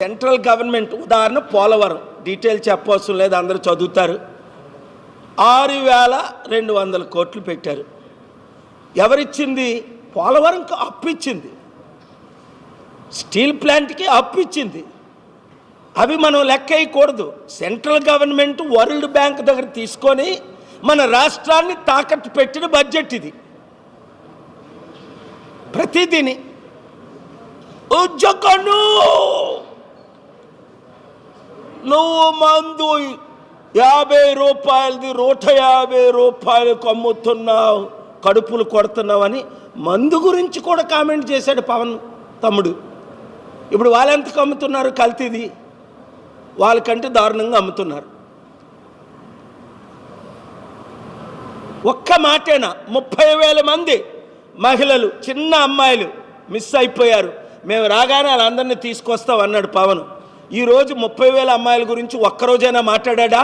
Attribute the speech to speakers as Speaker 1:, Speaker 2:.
Speaker 1: Central government ఉదాహరణ Polavaram. Detail చెప్పవలసిన లేదు అందరూ చదువుతారు. ఆరు వేల రెండు వందల కోట్లు పెట్టారు. ఎవరిచ్చింది? పోలవరంకి అప్పు ఇచ్చింది స్టీల్ ప్లాంట్కి అప్పు ఇచ్చింది అవి మనం లెక్క వేయకూడదు సెంట్రల్ గవర్నమెంట్ వరల్డ్ బ్యాంక్ దగ్గర తీసుకొని మన రాష్ట్రాన్ని తాకట్టు పెట్టిన బడ్జెట్ ఇది. ప్రతిదీని. ఉజ్జకను నువ్వు మందు యాభై రూపాయలది నూట యాభై రూపాయలకు అమ్ముతున్నావు కడుపులు కొడుతున్నావని మందు గురించి కూడా కామెంట్ చేశాడు పవన్ తమ్ముడు. ఇప్పుడు వాళ్ళు ఎంతకు అమ్ముతున్నారు కల్తీది? వాళ్ళకంటే దారుణంగా అమ్ముతున్నారు. ఒక్క మాటేనా? ముప్పై వేల మంది మహిళలు చిన్న అమ్మాయిలు మిస్ అయిపోయారు. మేము రాగానే వాళ్ళందరినీ తీసుకొస్తాం అన్నాడు పవన్. ఈరోజు ముప్పై వేల అమ్మాయిల గురించి ఒక్కరోజైనా మాట్లాడా